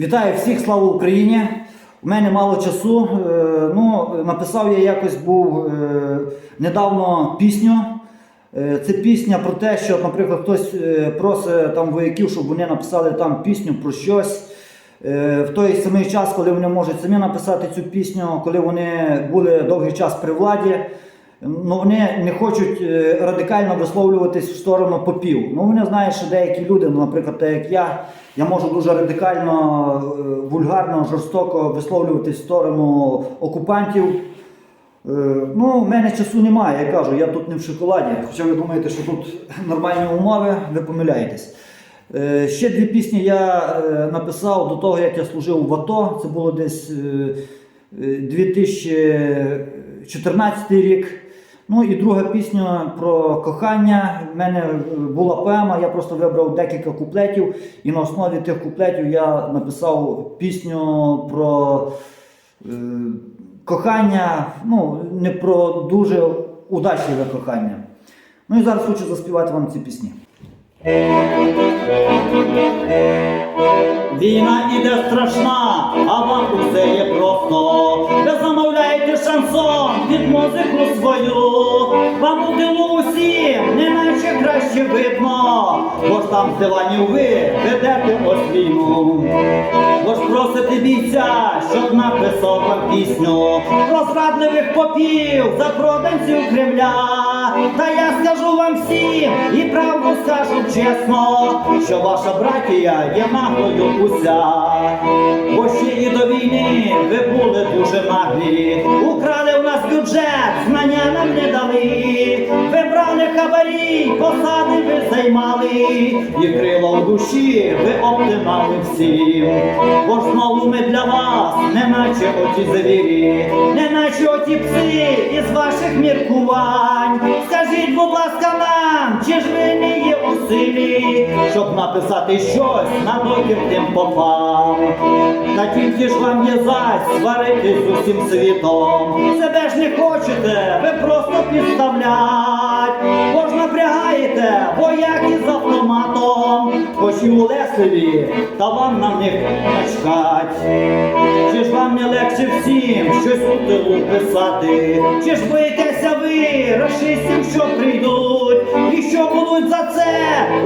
Вітаю всіх, слава Україні! У мене мало часу. Е, Ну, написав я якось був е, недавно пісню. Е, Це пісня про те, що, наприклад, хтось просить там вояків, щоб вони написали там пісню про щось. В той самий час, коли вони можуть самі написати цю пісню, коли вони були довгий час при владі, ну вони не хочуть радикально висловлюватись в сторону попів. Ну вони знають, що деякі люди, ну, наприклад, так як я, я можу дуже радикально, е, вульгарно, жорстоко висловлюватись в сторону окупантів. Е, Ну, в мене часу немає, я кажу, я тут не в шоколаді. Хоча ви думаєте, що тут нормальні умови, ви помиляєтесь. Е, Ще дві пісні я написав до того, як я служив в АТО. Це було десь е, е, 2014 рік. Ну і друга пісня про кохання. У мене е, була поема, я просто вибрав декілька куплетів, і на основі тих куплетів я написав пісню про е, кохання, ну, не про дуже удачливе кохання. Ну і зараз хочу заспівати вам ці пісні. Війна іде страшна, а вам усе є просто. Ви замовляєте шансон під музику свою. Тилу усім, неначе краще видно. Бо ж там з диванів ви ведете ось війну. Бо ж просите бійця, щоб написав вам пісню про зрадливих попів, запроданців Кремля. Та я скажу вам всім і правду скажу чесно, що ваша братія є наглою уся. Бо ще і до війни ви були дуже наглі. Хабарі, посади ви займали, і крила в душі ви обтинали всім. Бо знову ми для вас, не наче оті звірі, неначе оті пси із ваших міркувань. Скажіть, будь ласка, нам, чи ж ви не є у силі, щоб написати щось на докір тим попам? Та тільки ж вам є зась сваритись з усім світом. Себе ж не хочете, ви просто підставлять. Бо ж напрягаєте, вояки з автоматом, хоч і улесливі, та вам на них начкать. Чи ж вам не легше всім щось у тилу писати? Чи ж боїтеся ви, расистів, що прийдуть, і що будуть за це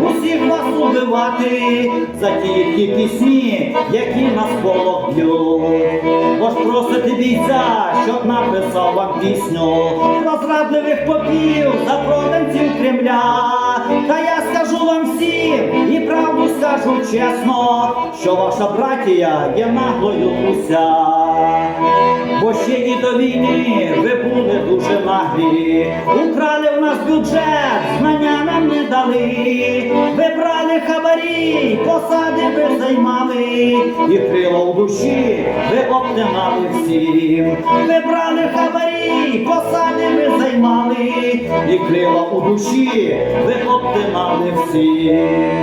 усіх вас убивати, за ті ті пісні, які нас полок б'ють. Бо ж просите бійця, щоб написав вам пісню про зрадливих попів, запроданців Кремля. Та я скажу вам всім і правду скажу чесно, що ваша братія є наглою уся. Бо ще і до війни ви були дуже наглі. Украли в нас бюджет, знання нам не дали. Ви брали хабарі, посади ви займали, і крило в душі ви обтинали всім. Ви брали хабарі, посади ви займали, і крила у душі ви обтинали всім.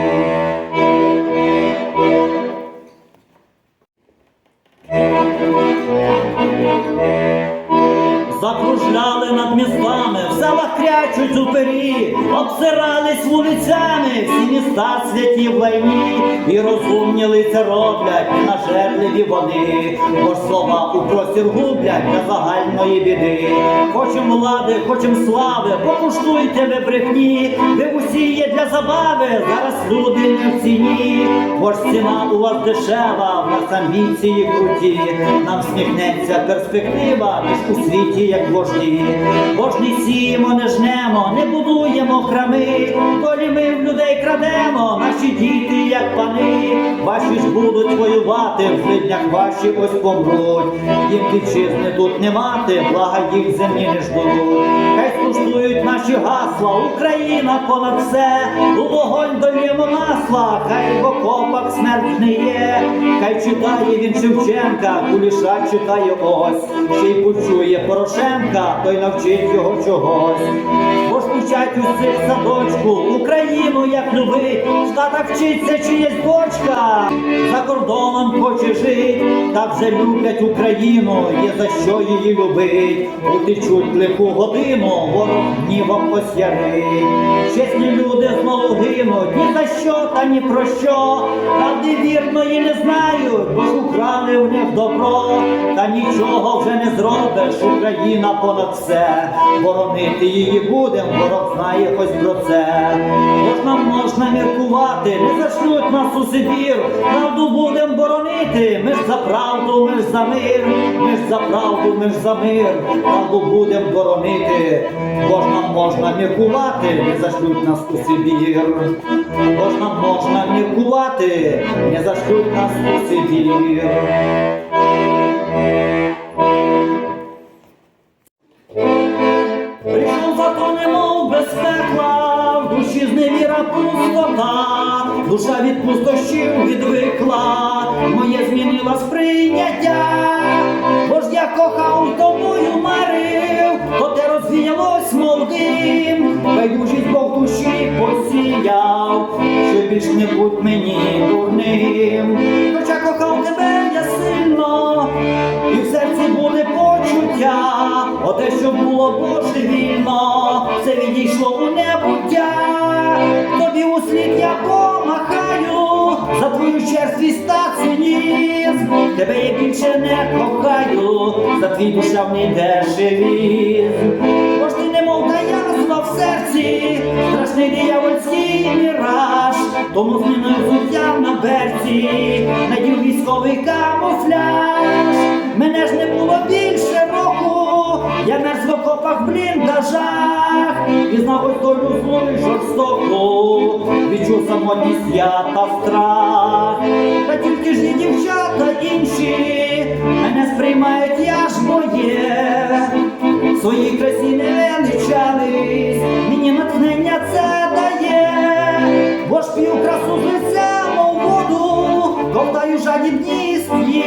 Закружляли над містами, в селах крячуть упері, обсирались вулицями, всі міста святі в лайні, і розумні лиця роблять нажерливі вони, бо ж слова у простір гублять для загальної біди. Хочем влади, хочем слави, покуштуйте ви брехні, ви усі є для забави, зараз люди не в ціні, бо ж ціна у вас дешева, в нас амбіції круті, нам сміхнеться перспектива, у світі як вожді, бо ж не сіємо, не жнемо, не будуємо храми, долі ми в людей крадемо, наші діти, як пани, ваші ж будуть воювати, в злиднях ваші ось помруть, їм вітчизни тут не мати, блага їх землі не ждуть. Хай скуштують наші гасла, Україна понад все, у вогонь дольємо масла, хай в окопах смерть не є, хай читає він Шевченка, куліша читає ось, ще й почує Порошенка, той навчить його чогось. Бо ж вчать у цих садочку, Україну як любить, в вчиться чиєсь дочка, за кордоном хоче жить, та вже люблять Україну, є за що її любить, утечуть лиху годину, ворог гнівом осярить. Чесні люди знову гинуть, ні за що та ні про що, правди вірної не знають, ж в них добро, та нічого вже не зробиш, Україна понад все. Боронити її будем, ворог знає ось про це. Можна можна міркувати, не зашлють нас у Сибір. Правду будем боронити. Ми ж за правду, ми ж за мир, ми ж за правду, ми ж за мир. Правду будем боронити. Можна можна міркувати, не зашлють нас у Сибір. Можна можна міркувати, не зашлють нас у Сибір. Прийшов зато немов без пекла, в душі зневіра пустота, душа від пустощів відвикла, моє змінила сприйняття, бо ж я кохав тобою марив, то те розвіялось мов дим, байдужість Бог душі що не будь мені дурним, хоча кохав тебе я сильно, і в серці були почуття, оте, що було божевільно, все відійшло у небуття, тобі у слід я помахаю, за твою черствість та цинізм, тебе я більше не кохаю, за твій душевний дешевізм, бо ж ти немов та язва в серці, страшний міраж, тому змінив взуття на берці, надів військовий камуфляж, мене ж не було більше року, я мерз в окопах бліндажах, пізнав ось долю злу і жорстоку, відчув самотність я та страх, та тільки ж і дівчата інші, мене сприймають, я ж моє, в своїй красі не п'ю красу з лиця, мов воду, ковтаю жадібні свої.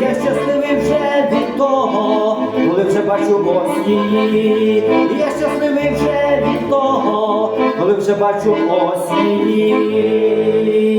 я щасливий вже від того, коли вже бачу її, я щасливий вже від того, коли вже бачу ось її.